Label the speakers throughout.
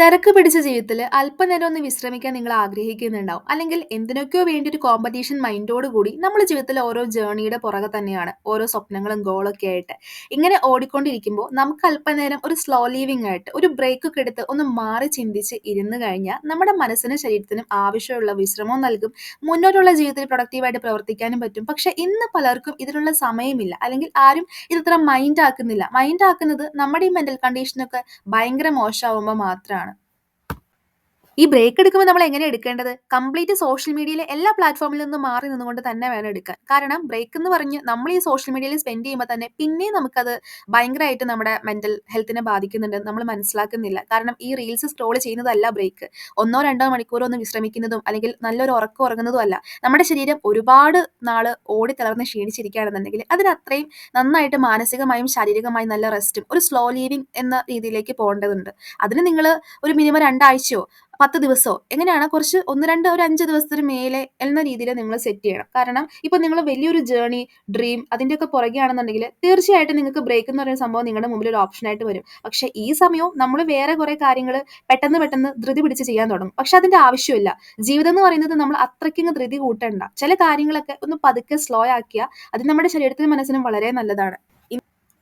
Speaker 1: തിരക്ക് പിടിച്ച ജീവിതത്തിൽ അല്പനേരം ഒന്ന് വിശ്രമിക്കാൻ നിങ്ങൾ ആഗ്രഹിക്കുന്നുണ്ടാവും. അല്ലെങ്കിൽ എന്തിനൊക്കെയോ വേണ്ടി ഒരു കോമ്പറ്റീഷൻ മൈൻഡോട് കൂടി നമ്മൾ ജീവിതത്തിൽ ഓരോ ജേർണിയുടെ പുറകെ തന്നെയാണ്. ഓരോ സ്വപ്നങ്ങളും ഗോളൊക്കെ ആയിട്ട് ഇങ്ങനെ ഓടിക്കൊണ്ടിരിക്കുമ്പോൾ നമുക്ക് അല്പനേരം ഒരു സ്ലോ ലീവിംഗ് ആയിട്ട് ഒരു ബ്രേക്ക് ഒക്കെ എടുത്ത് ഒന്ന് മാറി ചിന്തിച്ച് ഇരുന്ന് കഴിഞ്ഞാൽ നമ്മുടെ മനസ്സിനും ശരീരത്തിനും ആവശ്യമുള്ള വിശ്രമവും നൽകും. മുന്നോട്ടുള്ള ജീവിതത്തിൽ പ്രൊഡക്റ്റീവായിട്ട് പ്രവർത്തിക്കാനും പറ്റും. പക്ഷെ ഇന്ന് പലർക്കും ഇതിനുള്ള സമയമില്ല. അല്ലെങ്കിൽ ആരും ഇത്ര മൈൻഡ് ആക്കുന്നില്ല. മൈൻഡ് ആക്കുന്നത് നമ്മുടെ ഈ മെന്റൽ കണ്ടീഷനൊക്കെ ഭയങ്കര മോശമാവുമ്പോൾ മാത്രമാണ് ഈ ബ്രേക്ക് എടുക്കുമ്പോൾ നമ്മൾ എങ്ങനെ എടുക്കേണ്ടത്? കംപ്ലീറ്റ് സോഷ്യൽ മീഡിയയിലെ എല്ലാ പ്ലാറ്റ്ഫോമിൽ നിന്നും മാറി നിന്നുകൊണ്ട് തന്നെ വേണം എടുക്കാൻ. കാരണം ബ്രേക്ക് എന്ന് പറഞ്ഞ് നമ്മൾ ഈ സോഷ്യൽ മീഡിയയിൽ സ്പെൻഡ് ചെയ്യുമ്പോൾ തന്നെ പിന്നെയും നമുക്കത് ഭയങ്കരമായിട്ട് നമ്മുടെ മെന്റൽ ഹെൽത്തിനെ ബാധിക്കുന്നുണ്ട് നമ്മൾ മനസ്സിലാക്കുന്നില്ല. കാരണം ഈ റീൽസ് സ്ക്രോൾ ചെയ്യുന്നതല്ല ബ്രേക്ക് ഒന്നോ രണ്ടോ മണിക്കൂറോ ഒന്ന് വിശ്രമിക്കുന്നതും അല്ലെങ്കിൽ നല്ലൊരു ഉറക്കം ഉറങ്ങുന്നതും അല്ല. നമ്മുടെ ശരീരം ഒരുപാട് നാൾ ഓടി തളർന്ന് ക്ഷീണിച്ചിരിക്കുകയാണെന്നുണ്ടെങ്കിൽ അതിന് അത്രയും നന്നായിട്ട് മാനസികമായും ശാരീരികമായും നല്ല റെസ്റ്റും ഒരു സ്ലോ ലീവിംഗ് എന്ന രീതിയിലേക്ക് പോകേണ്ടതുണ്ട്. അതിന് നിങ്ങൾ ഒരു മിനിമം രണ്ടാഴ്ചയോ പത്ത് ദിവസമോ? എങ്ങനെയാണ്? കുറച്ച് ഒന്ന് രണ്ട് ഒരു അഞ്ച് ദിവസത്തിന് മേലെ എന്ന രീതിയിൽ നിങ്ങൾ സെറ്റ് ചെയ്യണം. കാരണം ഇപ്പൊ നിങ്ങൾ വലിയൊരു ജേർണി ഡ്രീം അതിന്റെയൊക്കെ പുറകെയാണെന്നുണ്ടെങ്കിൽ തീർച്ചയായിട്ടും നിങ്ങൾക്ക് ബ്രേക്ക് എന്ന് പറയുന്ന സംഭവം നിങ്ങളുടെ മുമ്പിൽ ഒരു ഓപ്ഷനായിട്ട് വരും. പക്ഷെ ഈ സമയവും നമ്മൾ വേറെ കുറെ കാര്യങ്ങൾ പെട്ടെന്ന് പെട്ടെന്ന് ധൃതി പിടിച്ച് ചെയ്യാൻ തുടങ്ങും. പക്ഷെ അതിന്റെ ആവശ്യമില്ല. ജീവിതം എന്ന് പറയുന്നത് നമ്മൾ അത്രയ്ക്കങ്ങ് ധൃതി കൂട്ടേണ്ട. ചില കാര്യങ്ങളൊക്കെ ഒന്ന് പതുക്കെ സ്ലോ ആക്കിയാൽ അത് നമ്മുടെ ശരീരത്തിനും മനസ്സിനും വളരെ നല്ലതാണ്.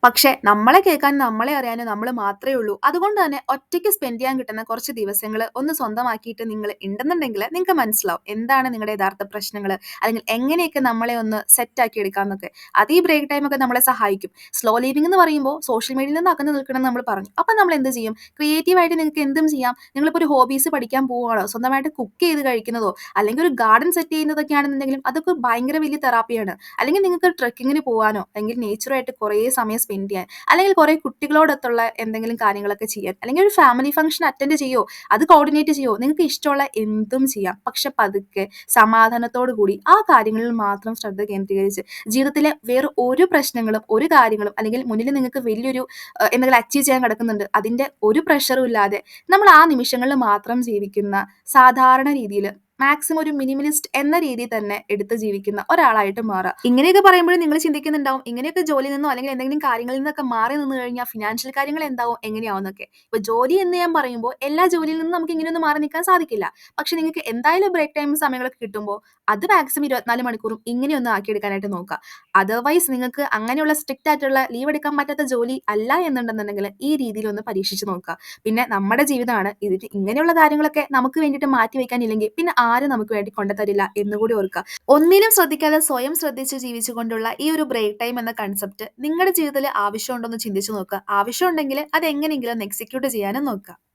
Speaker 1: പക്ഷെ നമ്മളെ കേൾക്കാൻ നമ്മളെ അറിയാനും നമ്മൾ മാത്രമേ ഉള്ളൂ. അതുകൊണ്ട് തന്നെ ഒറ്റയ്ക്ക് സ്പെൻഡ് ചെയ്യാൻ കിട്ടുന്ന കുറച്ച് ദിവസങ്ങൾ ഒന്ന് സ്വന്തമാക്കിയിട്ട് നിങ്ങൾ ഉണ്ടെന്നുണ്ടെങ്കിൽ നിങ്ങൾക്ക് മനസ്സിലാവും എന്താണ് നിങ്ങളുടെ യഥാർത്ഥ പ്രശ്നങ്ങൾ അല്ലെങ്കിൽ എങ്ങനെയൊക്കെ നമ്മളെ ഒന്ന് സെറ്റ് ആക്കി എടുക്കാമെന്നൊക്കെ അത് ഈ ബ്രേക്ക് ടൈമൊക്കെ നമ്മളെ സഹായിക്കും. സ്ലോ ലീവിംഗ് എന്ന് പറയുമ്പോൾ സോഷ്യൽ മീഡിയയിൽ നിന്ന് അകന്ന് നിൽക്കണം നമ്മൾ പറഞ്ഞു. അപ്പം നമ്മൾ എന്ത് ചെയ്യും? ക്രിയേറ്റീവായിട്ട് നിങ്ങൾക്ക് എന്തും ചെയ്യാം. നിങ്ങളിപ്പോൾ ഒരു ഹോബീസ് പഠിക്കാൻ പോവുകയാണോ? സ്വന്തമായിട്ട് കുക്ക് ചെയ്ത് കഴിക്കുന്നതോ? അല്ലെങ്കിൽ ഒരു ഗാർഡൻ സെറ്റ് ചെയ്യുന്നതൊക്കെ ആണെന്നുണ്ടെങ്കിലും അതൊക്കെ ഭയങ്കര വലിയ തെറാപ്പിയാണ് അല്ലെങ്കിൽ നിങ്ങൾക്ക് ട്രക്കിങ്ങിന് പോകാനോ അല്ലെങ്കിൽ നേച്ചറായിട്ട് കുറേ സമയം സ്പെൻഡ് ചെയ്യാൻ അല്ലെങ്കിൽ കുറേ കുട്ടികളോടൊത്തുള്ള എന്തെങ്കിലും കാര്യങ്ങളൊക്കെ ചെയ്യാൻ അല്ലെങ്കിൽ ഒരു ഫാമിലി ഫംഗ്ഷൻ അറ്റൻഡ് ചെയ്യോ അത് കോർഡിനേറ്റ് ചെയ്യോ നിങ്ങൾക്ക് ഇഷ്ടമുള്ള എന്തും ചെയ്യാം. പക്ഷെ പതുക്കെ സമാധാനത്തോടു കൂടി ആ കാര്യങ്ങളിൽ മാത്രം ശ്രദ്ധ കേന്ദ്രീകരിച്ച് ജീവിതത്തിലെ വേറെ ഒരു പ്രശ്നങ്ങളും ഒരു കാര്യങ്ങളും അല്ലെങ്കിൽ മുന്നിൽ നിങ്ങൾക്ക് വലിയൊരു എന്തെങ്കിലും അച്ചീവ് ചെയ്യാൻ കിടക്കുന്നുണ്ട് അതിന്റെ ഒരു പ്രഷറും ഇല്ലാതെ നമ്മൾ ആ നിമിഷങ്ങളിൽ മാത്രം ജീവിക്കുന്ന സാധാരണ രീതിയിൽ മാക്സിമം ഒരു മിനിമലിസ്റ്റ് എന്ന രീതിയിൽ തന്നെ എടുത്ത് ജീവിക്കുന്ന ഒരാളായിട്ട് മാറുക ഇങ്ങനെയൊക്കെ പറയുമ്പോഴും നിങ്ങൾ ചിന്തിക്കുന്നുണ്ടാവും ഇങ്ങനെയൊക്കെ ജോലി നിന്നോ അല്ലെങ്കിൽ എന്തെങ്കിലും കാര്യങ്ങളിൽ നിന്നൊക്കെ മാറി നിന്ന് കഴിഞ്ഞാൽ ഫിനാൻഷ്യൽ കാര്യങ്ങൾ എന്താവും എങ്ങനെയാവുന്നൊക്കെ. ഇപ്പൊ ജോലി എന്ന് ഞാൻ പറയുമ്പോൾ എല്ലാ ജോലിയിൽ നിന്നും നമുക്ക് ഇങ്ങനെയൊന്നും മാറി നിൽക്കാൻ സാധിക്കില്ല. പക്ഷെ നിങ്ങൾക്ക് എന്തായാലും ബ്രേക്ക് ടൈം സമയങ്ങളൊക്കെ കിട്ടുമ്പോൾ അത് മാക്സിമം ഇരുപത്തിനാല് മണിക്കൂറും ഇങ്ങനെയൊന്നും ആക്കിയെടുക്കാനായിട്ട് നോക്കുക അതർവൈസ് നിങ്ങൾക്ക് അങ്ങനെയുള്ള സ്ട്രിക്റ്റ് ആയിട്ടുള്ള ലീവ് എടുക്കാൻ പറ്റാത്ത ജോലി അല്ല എന്നുണ്ടെന്നുണ്ടെങ്കിൽ ഈ രീതിയിൽ ഒന്ന് പരീക്ഷിച്ച് നോക്കുക പിന്നെ നമ്മുടെ ജീവിതമാണ്. ഇതിന് ഇങ്ങനെയുള്ള കാര്യങ്ങളൊക്കെ നമുക്ക് വേണ്ടിയിട്ട് മാറ്റി വെക്കാനില്ലെങ്കിൽ പിന്നെ ആരും നമുക്ക് വേണ്ടി കൊണ്ടുതരില്ല എന്നുകൂടി ഓർക്കുക. ഒന്നിനും ശ്രദ്ധിക്കാതെ സ്വയം ശ്രദ്ധിച്ച് ജീവിച്ചുകൊണ്ടുള്ള ഈ ഒരു ബ്രേക്ക് ടൈം എന്ന കൺസെപ്റ്റ് നിങ്ങളുടെ ജീവിതത്തിൽ ആവശ്യമുണ്ടോ എന്ന് ചിന്തിച്ചു നോക്കുക. ആവശ്യമുണ്ടെങ്കിൽ അത് എങ്ങനെയെങ്കിലും എക്സിക്യൂട്ട് ചെയ്യാനും നോക്കുക.